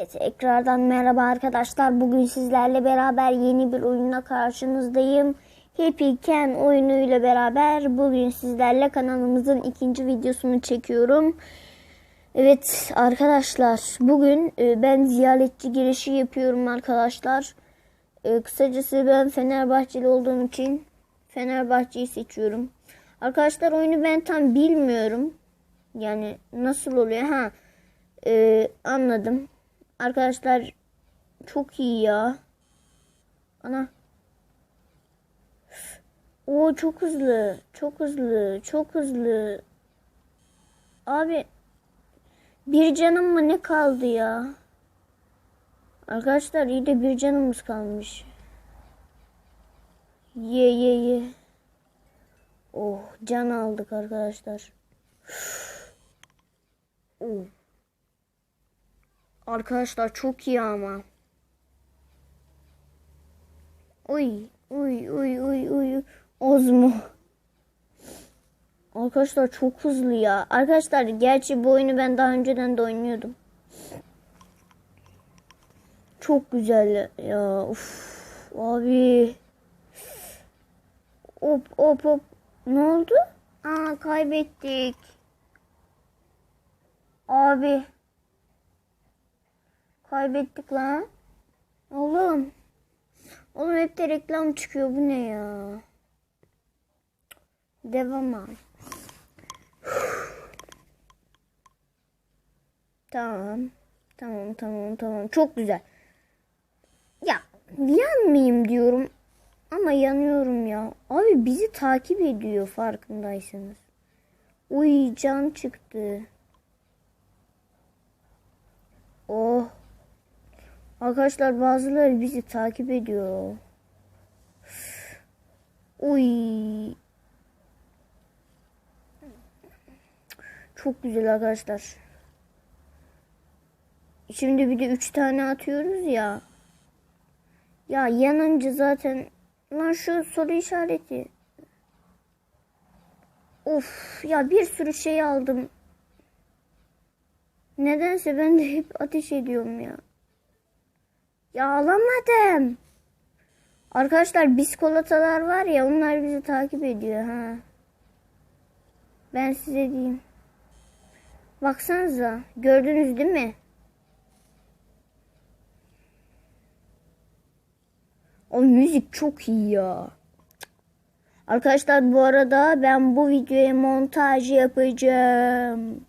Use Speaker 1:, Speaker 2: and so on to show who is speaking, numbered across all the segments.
Speaker 1: Evet, Tekrardan merhaba arkadaşlar. Bugün sizlerle beraber yeni bir oyunla karşınızdayım. Happy Ken oyunuyla beraber bugün sizlerle kanalımızın ikinci videosunu çekiyorum. Evet arkadaşlar bugün e, ben ziyaretçi girişi yapıyorum arkadaşlar. E, Kısacası ben Fenerbahçeli olduğum için Fenerbahçe'yi seçiyorum. Arkadaşlar oyunu ben tam bilmiyorum. Yani nasıl oluyor ha? e, anladım. Arkadaşlar çok iyi ya. Ana. O çok hızlı. Çok hızlı. Çok hızlı. Abi bir canım mı ne kaldı ya? Arkadaşlar iyi de bir canımız kalmış. Ye ye ye. Oh can aldık arkadaşlar. Oh. Arkadaşlar çok iyi ama. Uy uy uy uy uy. Ozmo. Arkadaşlar çok hızlı ya. Arkadaşlar gerçi bu oyunu ben daha önceden de oynuyordum. Çok güzel ya. Uf, abi. Hop hop hop. Ne oldu? Aa kaybettik. Abi. Kaybettik lan. Oğlum. Oğlum hep de reklam çıkıyor. Bu ne ya? Devam abi. Tamam. Tamam tamam tamam. Çok güzel. Ya yanmayayım diyorum. Ama yanıyorum ya. Abi bizi takip ediyor farkındaysanız. Uy can çıktı. Oh. Arkadaşlar bazıları bizi takip ediyor. Uy. Çok güzel arkadaşlar. Şimdi bir de üç tane atıyoruz ya. Ya yanınca zaten lan şu soru işareti. Of ya bir sürü şey aldım. Nedense ben de hep ateş ediyorum ya. Ya alamadım. Arkadaşlar biskolatalar var ya onlar bizi takip ediyor ha. Ben size diyeyim. Baksanıza gördünüz değil mi? O müzik çok iyi ya. Arkadaşlar bu arada ben bu videoya montaj yapacağım.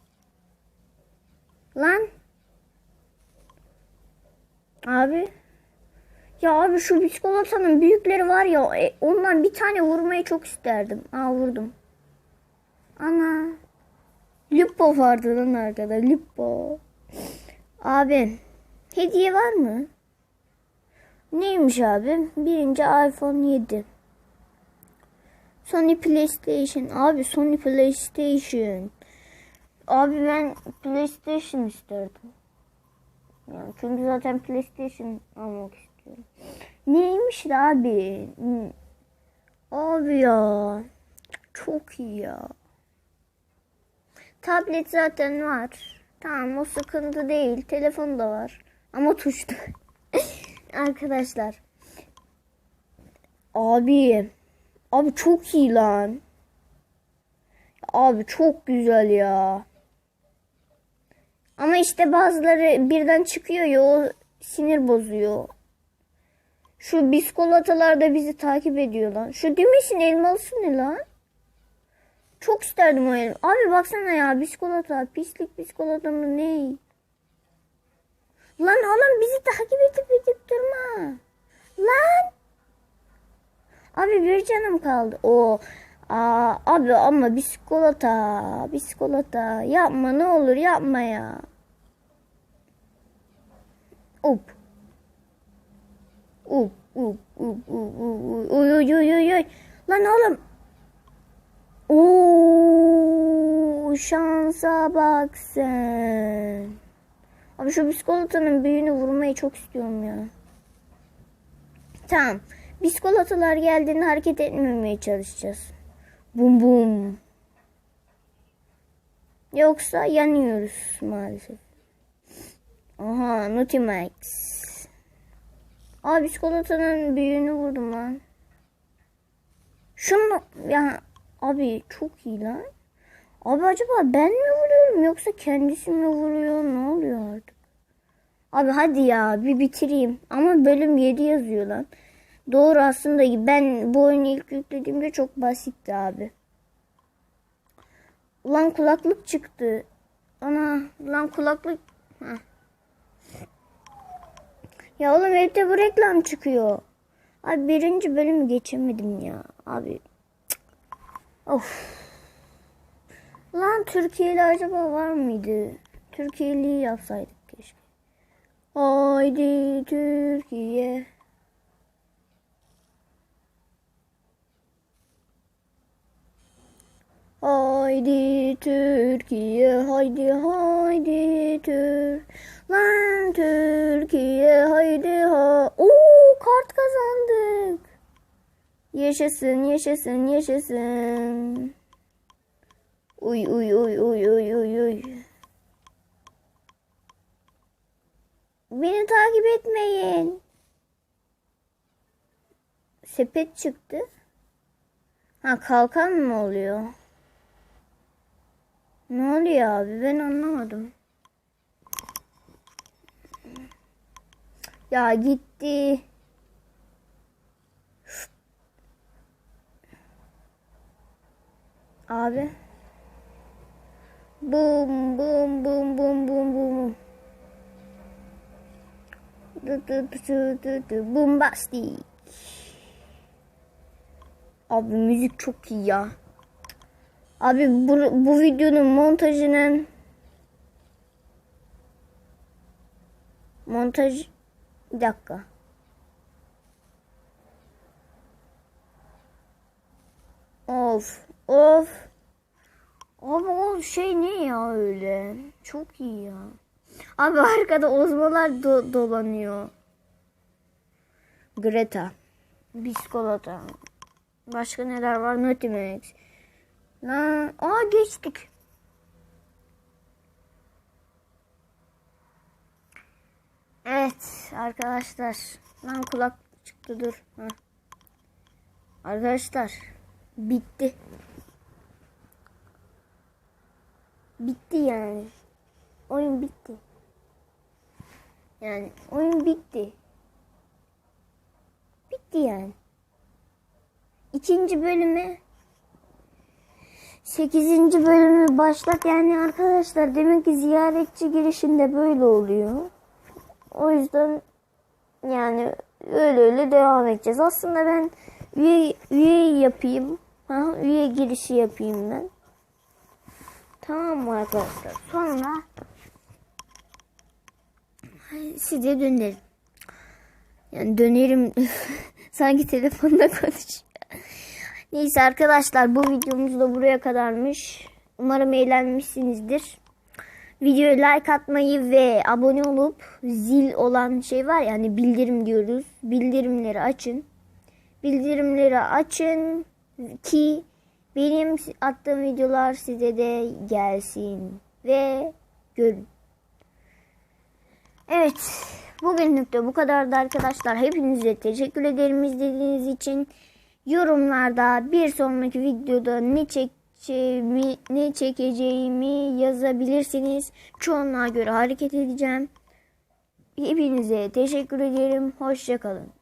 Speaker 1: Lan. Abi. Ya abi şu biskolatanın büyükleri var ya e, ondan bir tane vurmayı çok isterdim. Aa vurdum. Ana. Lupo vardı lan arkada. Lupo. Abi. Hediye var mı? Neymiş abi? Birinci iPhone 7. Sony PlayStation. Abi Sony PlayStation. Abi ben PlayStation isterdim. Yani çünkü zaten PlayStation almak istiyorum. Neymiş abi? Abi ya. Çok iyi ya. Tablet zaten var. Tamam o sıkıntı değil. Telefon da var. Ama tuşlu. Arkadaşlar. Abi. Abi çok iyi lan. Abi çok güzel ya. Ama işte bazıları birden çıkıyor ya o sinir bozuyor. Şu biskolatalar da bizi takip ediyor lan. Şu demesin elmalısı ne lan? Çok isterdim o elma. Abi baksana ya biskolata. Pislik biskolata mı ne? Lan oğlum bizi takip edip edip durma. Lan. Abi bir canım kaldı. O Aa, abi ama biskolata, biskolata yapma ne olur yapma ya. Up. Uy, uy, uy, uy, uy. Lan oğlum. Oo, şansa bak sen. Abi şu biskolatanın büyüğünü vurmayı çok istiyorum ya. Tamam. Biskolatalar geldiğinde hareket etmemeye çalışacağız. Bum bum. Yoksa yanıyoruz maalesef. Aha Nutimax. Aa bisikolatanın büyüğünü vurdum lan. Şunu ya abi çok iyi lan. Abi acaba ben mi vuruyorum yoksa kendisi mi vuruyor ne oluyor artık? Abi hadi ya bir bitireyim. Ama bölüm 7 yazıyor lan. Doğru aslında ben bu oyunu ilk yüklediğimde çok basitti abi. Ulan kulaklık çıktı. Ana lan kulaklık. Heh. Ya oğlum evde bu reklam çıkıyor. Abi birinci bölümü geçemedim ya. Abi. Of. Lan Türkiye'li acaba var mıydı? Türkiye'li yapsaydık keşke. Haydi Türkiye. Haydi Türkiye, haydi haydi Tür. Lan Türkiye, haydi ha. Oo kart kazandık. Yaşasın, yaşasın, yaşasın. Uy uy uy uy uy uy uy. Beni takip etmeyin. Sepet çıktı. Ha kalkan mı oluyor? Ne oluyor abi ben anlamadım. Ya gitti. Abi. Bum bum bum bum bum bum. Bombastik. Abi müzik çok iyi ya. Abi bu, bu videonun montajının montaj bir dakika. Of of. Abi o şey ne ya öyle? Çok iyi ya. Abi arkada ozmalar do- dolanıyor. Greta. Biskolata. Başka neler var? Nutimax. Lan, aa geçtik. Evet arkadaşlar. Lan kulak çıktı dur. Heh. Arkadaşlar bitti. Bitti yani. Oyun bitti. Yani oyun bitti. Bitti yani. İkinci bölüme 8. bölümü başlat yani arkadaşlar demek ki ziyaretçi girişinde böyle oluyor. O yüzden yani öyle öyle devam edeceğiz. Aslında ben üye, üye yapayım. Ha, üye girişi yapayım ben. Tamam mı arkadaşlar? Sonra size dönerim. Yani dönerim. Sanki telefonda konuş. Neyse arkadaşlar bu videomuz da buraya kadarmış. Umarım eğlenmişsinizdir. Videoya like atmayı ve abone olup zil olan şey var ya hani bildirim diyoruz. Bildirimleri açın. Bildirimleri açın ki benim attığım videolar size de gelsin ve görün. Evet. Bugünlük de bu kadardı arkadaşlar. Hepinize teşekkür ederim izlediğiniz için. Yorumlarda bir sonraki videoda ne çekeceğimi, ne çekeceğimi yazabilirsiniz. Çoğunluğa göre hareket edeceğim. Hepinize teşekkür ederim. Hoşçakalın.